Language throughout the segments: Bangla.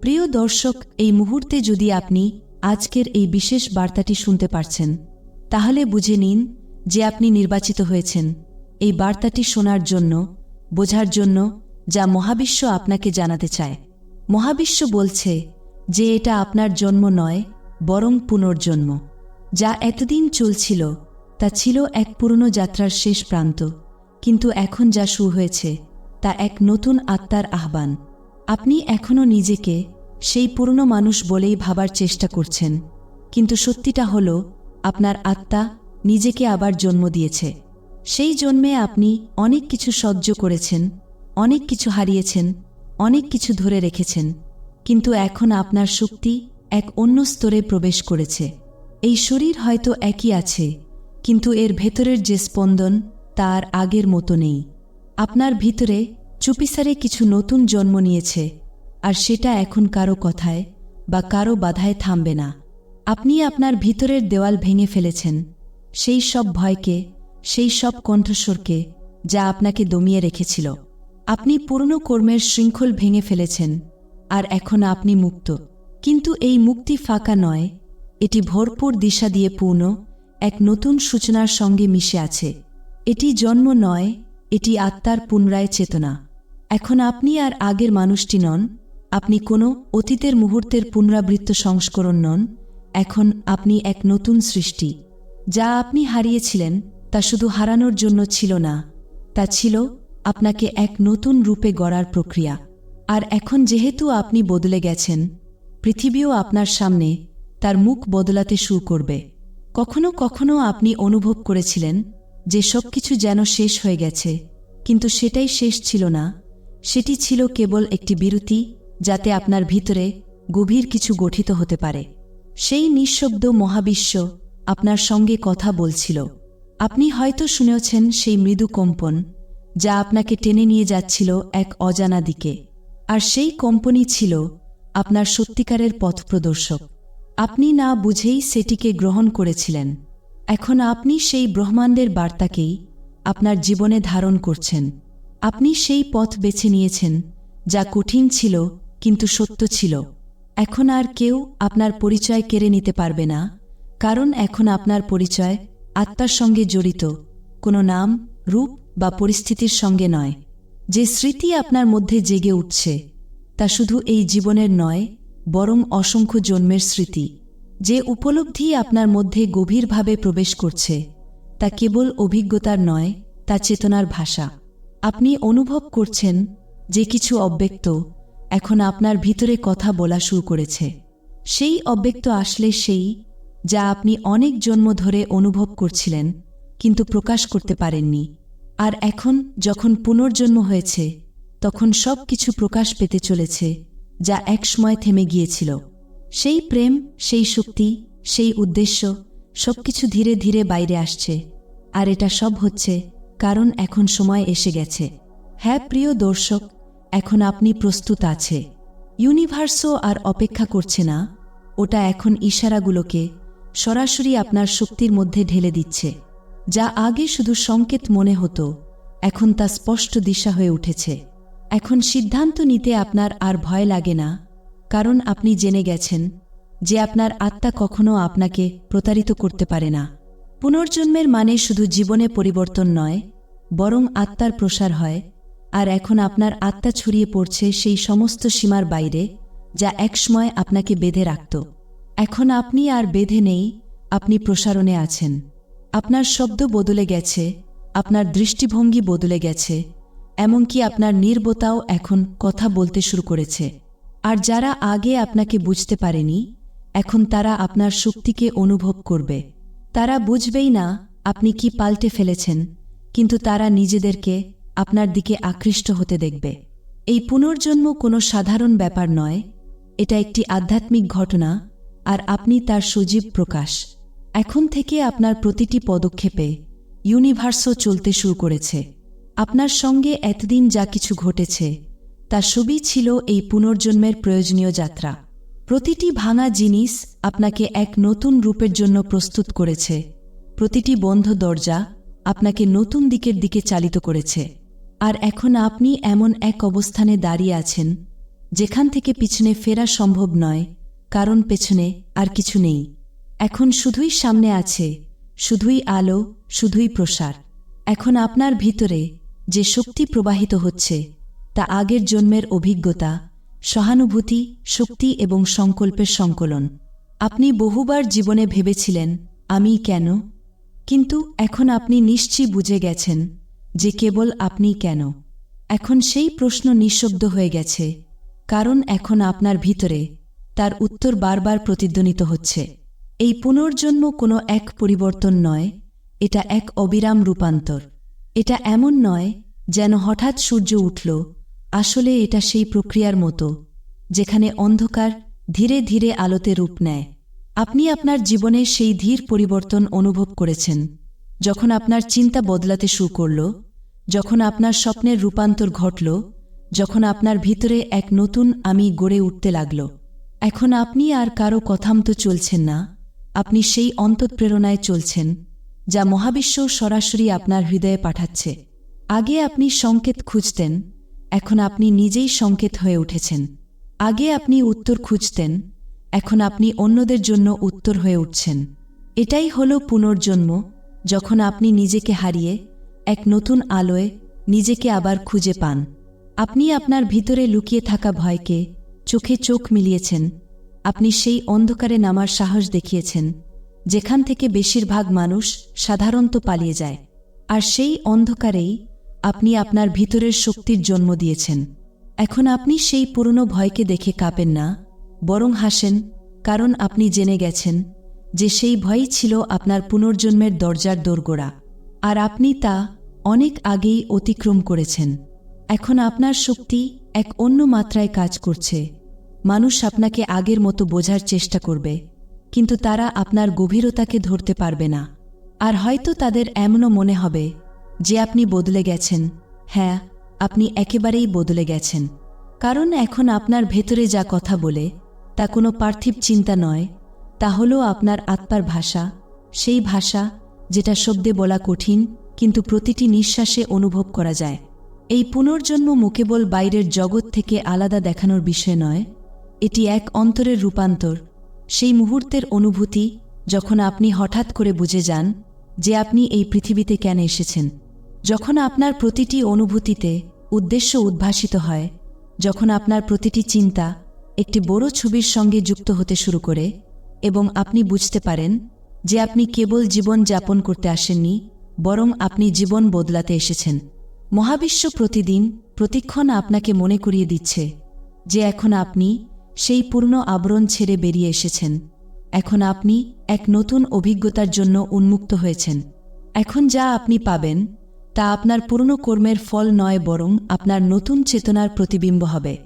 প্রিয় দর্শক, এই মুহূর্তে যদি আপনি আজকের এই বিশেষ বার্তাটি শুনতে পারছেন, তাহলে বুঝে নিন যে আপনি নির্বাচিত হয়েছেন। এই বার্তাটি শোনার জন্য, বোঝার জন্য যা মহাবিশ্ব আপনাকে জানাতে চায়। মহাবিশ্ব বলছে যে এটা আপনার জন্ম নয়, বরং পুনর্জন্ম। যা এতদিন চলছিল, তা ছিল এক পুরনো যাত্রার শেষ প্রান্ত। কিন্তু এখন যা শুরু হয়েছে, তা এক নতুন আত্মার আহ্বান। আপনি এখনও নিজেকে সেই পুরনো মানুষ বলেই ভাবার চেষ্টা করছেন। কিন্তু সত্যিটা হল, আপনার আত্মা নিজেকে আবার জন্ম দিয়েছে। সেই জন্মে আপনি অনেক কিছু সহ্য করেছেন, অনেক কিছু হারিয়েছেন, অনেক কিছু ধরে রেখেছেন। কিন্তু এখন আপনার শক্তি এক অন্য স্তরে প্রবেশ করেছে। এই শরীর হয়তো একই আছে, কিন্তু এর ভেতরের যে স্পন্দন তার আগের মতো নেই। আপনার ভিতরে চুপিসারে কিছু নতুন জন্ম নিয়েছে, আর সেটা এখন কারও কথায় বা কারও বাধায় থামবে না। আপনি আপনার ভিতরের দেওয়াল ভেঙে ফেলেছেন, সেই সব ভয়কে, সেই সব কণ্ঠস্বরকে যা আপনাকে দমিয়ে রেখেছিল। আপনি পুরনো কর্মের শৃঙ্খল ভেঙে ফেলেছেন, আর এখন আপনি মুক্ত। কিন্তু এই মুক্তি ফাঁকা নয়, এটি ভরপুর দিশা দিয়ে পূর্ণ, এক নতুন সূচনার সঙ্গে মিশে আছে। এটি জন্ম নয়, এটি আত্মার পুনরায় চেতনা। এখন আপনি আর আগের মানুষটি নন, আপনি কোনো অতীতের মুহূর্তের পুনরাবৃত্ত সংস্করণ নন, এখন আপনি এক নতুন সৃষ্টি। যা আপনি হারিয়েছিলেন, তা শুধু হারানোর জন্য ছিল না, তা ছিল আপনাকে এক নতুন রূপে গড়ার প্রক্রিয়া। আর এখন যেহেতু আপনি বদলে গেছেন, পৃথিবীও আপনার সামনে তার মুখ বদলাতে শুরু করবে। কখনো কখনো আপনি অনুভব করেছিলেন যে সবকিছু যেন শেষ হয়ে গেছে, কিন্তু সেটাই শেষ ছিল না সেটি ছিল কেবল একটি বিরতি যাতে আপনার ভিতরে গভীর কিছু গঠিত হতে পারে। সেই নিঃশব্দ মহাবিশ্ব আপনার সঙ্গে কথা বলছিল। আপনি হয়তো শুনেছেন সেই মৃদু কম্পন যা আপনাকে টেনে নিয়ে যাচ্ছিল এক অজানা দিকে। আর সেই কম্পনই ছিল আপনার সত্যিকারের পথপ্রদর্শক আপনি না বুঝেই সেটিকে গ্রহণ করেছিলেন। এখন আপনি সেই ব্রহ্মাণ্ডের বার্তাকেই আপনার জীবনে ধারণ করছেন। আপনি সেই পথ বেছে নিয়েছেন, যা কঠিন ছিল কিন্তু সত্য ছিল। এখন আর কেউ আপনার পরিচয় কেড়ে নিতে পারবে না, কারণ এখন আপনার পরিচয় আত্মার সঙ্গে জড়িত, কোনো নাম, রূপ বা পরিস্থিতির সঙ্গে নয়। যে স্মৃতি আপনার মধ্যে জেগে উঠছে, তা শুধু এই জীবনের নয়, বরং অসংখ্য জন্মের স্মৃতি। যে উপলব্ধি আপনার মধ্যে গভীরভাবে প্রবেশ করছে, তা কেবল অভিজ্ঞতার নয়, তা চেতনার ভাষা। আপনি অনুভব করছেন যে কিছু অব্যক্ত এখন আপনার ভিতরে কথা বলা শুরু করেছে। সেই অব্যক্ত আসলে সেই যা আপনি অনেক জন্ম ধরে অনুভব করছিলেন, কিন্তু প্রকাশ করতে পারেননি। আর এখন যখন পুনর্জন্ম হয়েছে, তখন সব কিছু প্রকাশ পেতে চলেছে, যা একসময় থেমে গিয়েছিল। সেই প্রেম, সেই শক্তি, সেই উদ্দেশ্য সবকিছু ধীরে ধীরে বাইরে আসছে। আর এটা সব হচ্ছে কারণ এখন সময় এসে গেছে। হ্যাঁ প্রিয় দর্শক, এখন আপনি প্রস্তুত আছে। ইউনিভার্সও আর অপেক্ষা করছে না। ওটা এখন ইশারাগুলোকে সরাসরি আপনার শক্তির মধ্যে ঢেলে দিচ্ছে। যা আগে শুধু সংকেত মনে হতো, এখন তা স্পষ্ট দিশা হয়ে উঠেছে। এখন সিদ্ধান্ত নিতে আপনার আর ভয় লাগে না, কারণ আপনি জেনে গেছেন যে আপনার আত্মা কখনো আপনাকে প্রতারিত করতে পারে না। পুনর্জন্মের মানে শুধু জীবনে পরিবর্তন নয়, বরং আত্মার প্রসার হয়, আর এখন আপনার আত্মা ছড়িয়ে পড়ছে সেই সমস্ত সীমার বাইরে, যা একসময় আপনাকে বেঁধে রাখত। এখন আপনি আর বেঁধে নেই, আপনি প্রসারণে আছেন। আপনার শব্দ বদলে গেছে, আপনার দৃষ্টিভঙ্গি বদলে গেছে, এমনকি আপনার নির্বতাও এখন কথা বলতে শুরু করেছে। আর যারা আগে আপনাকে বুঝতে পারেনি, এখন তারা আপনার শক্তিকে অনুভব করবে। তারা বুঝবেই না আপনি কি পাল্টে ফেলেছেন, কিন্তু তারা নিজেদেরকে আপনার দিকে আকৃষ্ট হতে দেখবে। এই পুনর্জন্ম কোনো সাধারণ ব্যাপার নয়, এটা একটি আধ্যাত্মিক ঘটনা, আর আপনি তার সজীব প্রকাশ। এখন থেকে আপনার প্রতিটি পদক্ষেপে ইউনিভার্সও চলতে শুরু করেছে। আপনার সঙ্গে এতদিন যা কিছু ঘটেছে, তা সবই ছিল এই পুনর্জন্মের প্রয়োজনীয় যাত্রা। প্রতিটি ভাঙা জিনিস আপনাকে এক নতুন রূপের জন্য প্রস্তুত করেছে। প্রতিটি বন্ধ দরজা আপনাকে নতুন দিকের দিকে চালিত করেছে। আর এখন আপনি এমন এক অবস্থানে দাঁড়িয়ে আছেন, যেখান থেকে পিছনে ফেরা সম্ভব নয়, কারণ পেছনে আর কিছু নেই। এখন শুধুই সামনে আছে, শুধুই আলো, শুধুই প্রসার। এখন আপনার ভিতরে যে শক্তি প্রবাহিত হচ্ছে, তা আগের জন্মের অভিজ্ঞতা সহানুভূতি, শক্তি এবং সংকল্পের সংকলন। আপনি বহুবার জীবনে ভেবেছিলেন, আমি কেন? কিন্তু এখন আপনি নিশ্চয়ই বুঝে গেছেন যে কেবল আপনি কেন। এখন সেই প্রশ্ন নিঃশব্দ হয়ে গেছে, কারণ এখন আপনার ভিতরে তার উত্তর বারবার প্রতিধ্বনিত হচ্ছে। এই পুনর্জন্ম কোনো এক পরিবর্তন নয়, এটা এক অবিরাম রূপান্তর। এটা এমন নয় যেন হঠাৎ সূর্য উঠল আসলে এটা সেই প্রক্রিয়ার মতো, যেখানে অন্ধকার ধীরে ধীরে আলোতে রূপ নেয়। আপনি আপনার জীবনে সেই ধীর পরিবর্তন অনুভব করেছেন, যখন আপনার চিন্তা বদলাতে শুরু করল, যখন আপনার স্বপ্নের রূপান্তর ঘটল, যখন আপনার ভিতরে এক নতুন আমি গড়ে উঠতে লাগল। এখন আপনি আর কারও কথামতো চলছেন না, আপনি সেই অন্তঃপ্রেরণায় চলছেন, যা মহাবিশ্ব সরাসরি আপনার হৃদয়ে পাঠাচ্ছে। আগে আপনি সংকেত খুঁজতেন এখন আপনি নিজেই সংকেত হয়ে উঠেছেন। আগে আপনি উত্তর খুঁজতেন, এখন আপনি অন্যদের জন্য উত্তর হয়ে উঠছেন। এটাই হল পুনর্জন্ম, যখন আপনি নিজেকে হারিয়ে, এক নতুন আলোয় নিজেকে আবার খুঁজে পান। আপনি আপনার ভিতরে লুকিয়ে থাকা ভয়কে চোখে চোখ মিলিয়েছেন। আপনি সেই অন্ধকারে নামার সাহস দেখিয়েছেন, যেখান থেকে বেশিরভাগ মানুষ সাধারণত পালিয়ে যায়। আর সেই অন্ধকারেই আপনি আপনার ভিতরের শক্তির জন্ম দিয়েছেন। এখন আপনি সেই পুরনো ভয়কে দেখে কাঁপেন না, বরং হাসেন, কারণ আপনি জেনে গেছেন যে সেই ভয়ই ছিল আপনার পুনর্জন্মের দরজার দোরগোড়া, আর আপনি তা অনেক আগেই অতিক্রম করেছেন। এখন আপনার শক্তি এক অন্য মাত্রায় কাজ করছে। মানুষ আপনাকে আগের মতো বোঝার চেষ্টা করবে, কিন্তু তারা আপনার গভীরতাকে ধরতে পারবে না। আর হয়তো তাদের এমনও মনে হবে যে আপনি বদলে গেছেন। হ্যাঁ আপনি একেবারেই বদলে গেছেন। কারণ এখন আপনার ভেতরে যা কথা বলে, তা কোনো পার্থিব চিন্তা নয়, তা হল আপনার আত্মার ভাষা, সেই ভাষা যেটা শব্দে বলা কঠিন, কিন্তু প্রতিটি নিঃশ্বাসে অনুভব করা যায়। এই পুনর্জন্ম কেবল বাইরের জগৎ থেকে আলাদা দেখানোর বিষয় নয়, এটি এক অন্তরের রূপান্তর, সেই মুহূর্তের অনুভূতি যখন আপনি হঠাৎ করে বুঝে যান যে আপনি এই পৃথিবীতে কেন এসেছেন। যখন আপনার প্রতিটি অনুভূতিতে উদ্দেশ্য উদ্ভাসিত হয়, যখন আপনার প্রতিটি চিন্তা একটি বড় ছবির সঙ্গে যুক্ত হতে শুরু করে এবং আপনি বুঝতে পারেন যে আপনি কেবল জীবন যাপন করতে আসেননি, বরং আপনি জীবন বদলাতে এসেছেন। মহাবিশ্ব প্রতিদিন প্রতিক্ষণ আপনাকে মনে করিয়ে দিচ্ছে যে এখন আপনি সেই পূর্ণ আবরণ ছেড়ে বেরিয়ে এসেছেন। এখন আপনি এক নতুন অভিজ্ঞতার জন্য উন্মুক্ত হয়েছেন। এখন যা আপনি পাবেন তা আপনার পুরনো কর্মের ফল নয় বরং আপনার নতুন চেতনার প্রতিবিম্ব হবে।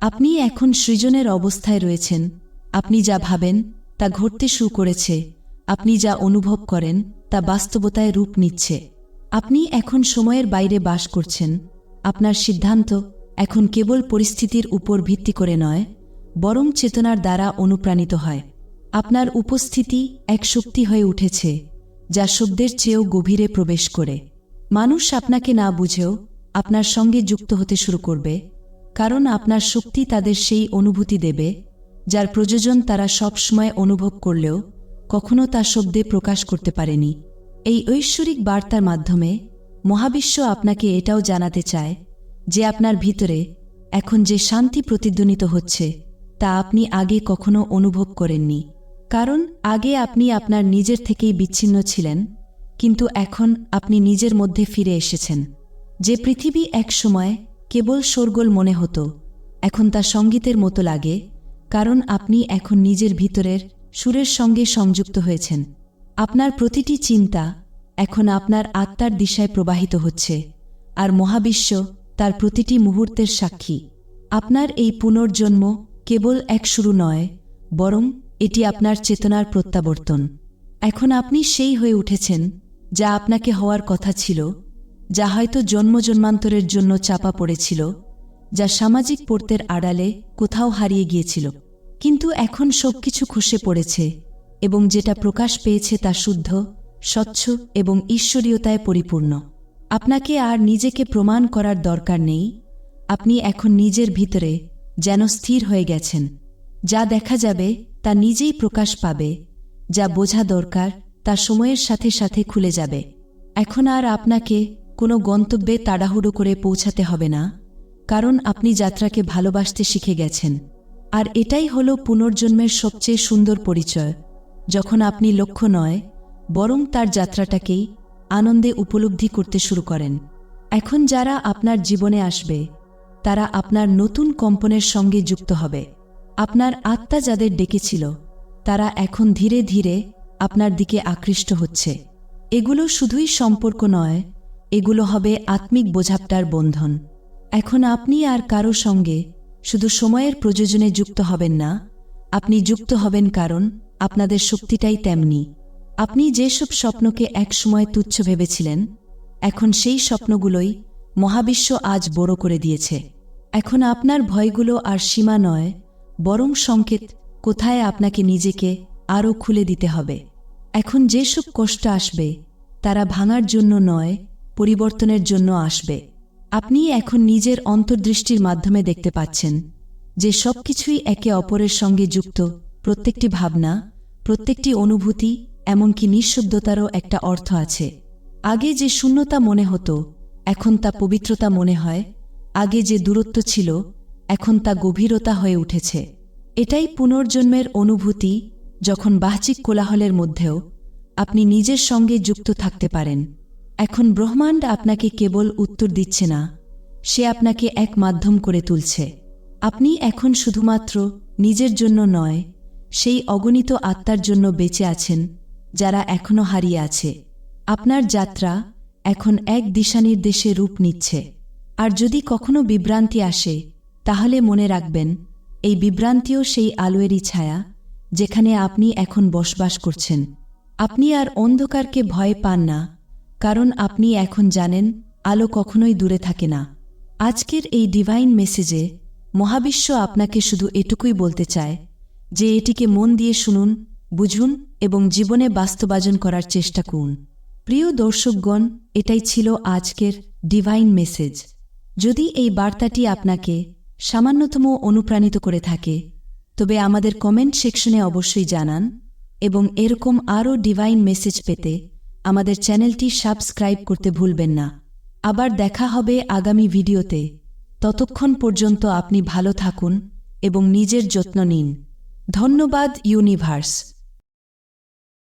আপনি এখন সৃজনের অবস্থায় রয়েছেন। আপনি যা ভাবেন, তা ঘটতে শুরু করেছে। আপনি যা অনুভব করেন, তা বাস্তবতায় রূপ নিচ্ছে। আপনি এখন সময়ের বাইরে বাস করছেন। আপনার সিদ্ধান্ত এখন কেবল পরিস্থিতির উপর ভিত্তি করে নয়, বরং চেতনার দ্বারা অনুপ্রাণিত হয়। আপনার উপস্থিতি এক শক্তি হয়ে উঠেছে, যা শব্দের চেয়েও গভীরে প্রবেশ করে। মানুষ আপনাকে না বুঝেও আপনার সঙ্গে যুক্ত হতে শুরু করবে, কারণ আপনার শক্তি তাদের সেই অনুভূতি দেবে, যার প্রয়োজন তারা সবসময় অনুভব করলেও কখনো তা শব্দে প্রকাশ করতে পারেনি। এই ঐশ্বরিক বার্তার মাধ্যমে মহাবিশ্ব আপনাকে এটাও জানাতে চায় যে আপনার ভিতরে এখন যে শান্তি প্রতিধ্বনিত হচ্ছে, তা আপনি আগে কখনো অনুভব করেননি। কারণ আগে আপনি আপনার নিজের থেকেই বিচ্ছিন্ন ছিলেন কিন্তু এখন আপনি নিজের মধ্যে ফিরে এসেছেন। যে পৃথিবী এক সময় কেবল শোরগোল মনে হতো, এখন তা সঙ্গীতের মতো লাগে, কারণ আপনি এখন নিজের ভিতরের সুরের সঙ্গে সংযুক্ত হয়েছেন। আপনার প্রতিটি চিন্তা এখন আপনার আত্মার দিশায় প্রবাহিত হচ্ছে, আর মহাবিশ্ব তার প্রতিটি মুহূর্তের সাক্ষী। আপনার এই পুনর্জন্ম কেবল এক শুরু নয়, বরং এটি আপনার চেতনার প্রত্যাবর্তন। এখন আপনি সেই হয়ে উঠেছেন যা আপনাকে হওয়ার কথা ছিল, যা হয়তো জন্মজন্মান্তরের জন্য চাপা পড়েছিল, যা সামাজিক পড়তের আড়ালে কোথাও হারিয়ে গিয়েছিল। কিন্তু এখন সবকিছু খসে পড়েছে এবং যেটা প্রকাশ পেয়েছে তা শুদ্ধ, স্বচ্ছ এবং ঈশ্বরীয়তায় পরিপূর্ণ। আপনাকে আর নিজেকে প্রমাণ করার দরকার নেই। আপনি এখন নিজের ভিতরে যেন স্থির হয়ে গেছেন। যা দেখা যাবে, তা নিজেই প্রকাশ পাবে, যা বোঝা দরকার তা সময়ের সাথে সাথে খুলে যাবে। এখন আর আপনাকে কোনো গন্তব্যে তাড়াহুড়ো করে পৌঁছাতে হবে না, কারণ আপনি যাত্রাকে ভালোবাসতে শিখে গেছেন। আর এটাই হল পুনর্জন্মের সবচেয়ে সুন্দর পরিচয়, যখন আপনি লক্ষ্য নয়, বরং তার যাত্রাটাকেই আনন্দে উপলব্ধি করতে শুরু করেন। এখন যারা আপনার জীবনে আসবে, তারা আপনার নতুন কম্পনের সঙ্গে যুক্ত হবে। আপনার আত্মা যাদের ডেকেছিল, তারা এখন ধীরে ধীরে আপনার দিকে আকৃষ্ট হচ্ছে। এগুলো শুধুই সম্পর্ক নয়, এগুলো হবে আত্মিক বোঝাপটার বন্ধন। এখন আপনি আর কারও সঙ্গে শুধু সময়ের প্রয়োজনে যুক্ত হবেন না, আপনি যুক্ত হবেন কারণ আপনাদের শক্তিটাই তেমনি। আপনি যেসব স্বপ্নকে একসময় তুচ্ছ ভেবেছিলেন, এখন সেই স্বপ্নগুলোই মহাবিশ্ব আজ বড় করে দিয়েছে। এখন আপনার ভয়গুলো আর সীমা নয়, বরং সংকেত কোথায় আপনাকে নিজেকে আরও খুলে দিতে হবে। এখন যেসব কষ্ট আসবে, তারা ভাঙার জন্য নয়, পরিবর্তনের জন্য আসবে। আপনি এখন নিজের অন্তর্দৃষ্টির মাধ্যমে দেখতে পাচ্ছেন যে সবকিছুই একে অপরের সঙ্গে যুক্ত, প্রত্যেকটি ভাবনা, প্রত্যেকটি অনুভূতি, এমনকি নিঃশব্দতারও একটা অর্থ আছে। আগে যে শূন্যতা মনে হতো, এখন তা পবিত্রতা মনে হয়। আগে যে দূরত্ব ছিল, এখন তা গভীরতা হয়ে উঠেছে। এটাই পুনর্জন্মের অনুভূতি যখন বাহ্যিক কোলাহলের মধ্যেও আপনি নিজের সঙ্গে যুক্ত থাকতে পারেন, এখন ব্রহ্মাণ্ড আপনাকে কেবল উত্তর দিচ্ছে না, সে আপনাকে এক মাধ্যম করে তুলছে। আপনি এখন শুধুমাত্র নিজের জন্য নয়, সেই অগণিত আত্মার জন্য বেঁচে আছেন, যারা এখনও হারিয়ে আছে। আপনার যাত্রা এখন এক দিশানির্দেশে রূপ নিচ্ছে। আর যদি কখনো বিভ্রান্তি আসে, তাহলে মনে রাখবেন, এই বিভ্রান্তিও সেই আলোয়েরই ছায়া যেখানে আপনি এখন বসবাস করছেন। আপনি আর অন্ধকারকে ভয় পান না, কারণ আপনি এখন জানেন, আলো কখনোই দূরে থাকে না। আজকের এই ডিভাইন মেসেজে মহাবিশ্ব আপনাকে শুধু এটুকুই বলতে চায় যে এটিকে মন দিয়ে শুনুন, বুঝুন এবং জীবনে বাস্তবায়ন করার চেষ্টা করুন। প্রিয় দর্শকগণ, এটাই ছিল আজকের ডিভাইন মেসেজ যদি এই বার্তাটি আপনাকে সামান্যতম অনুপ্রাণিত করে থাকে তবে আমাদের কমেন্ট সেকশনে অবশ্যই জানান এবং এরকম আরও ডিভাইন মেসেজ পেতে আমাদের চ্যানেলটি সাবস্ক্রাইব করতে ভুলবেন না। আবার দেখা হবে আগামী ভিডিওতে ততক্ষণ পর্যন্ত আপনি ভালো থাকুন এবং নিজের যত্ন নিন। ধন্যবাদ ইউনিভার্স।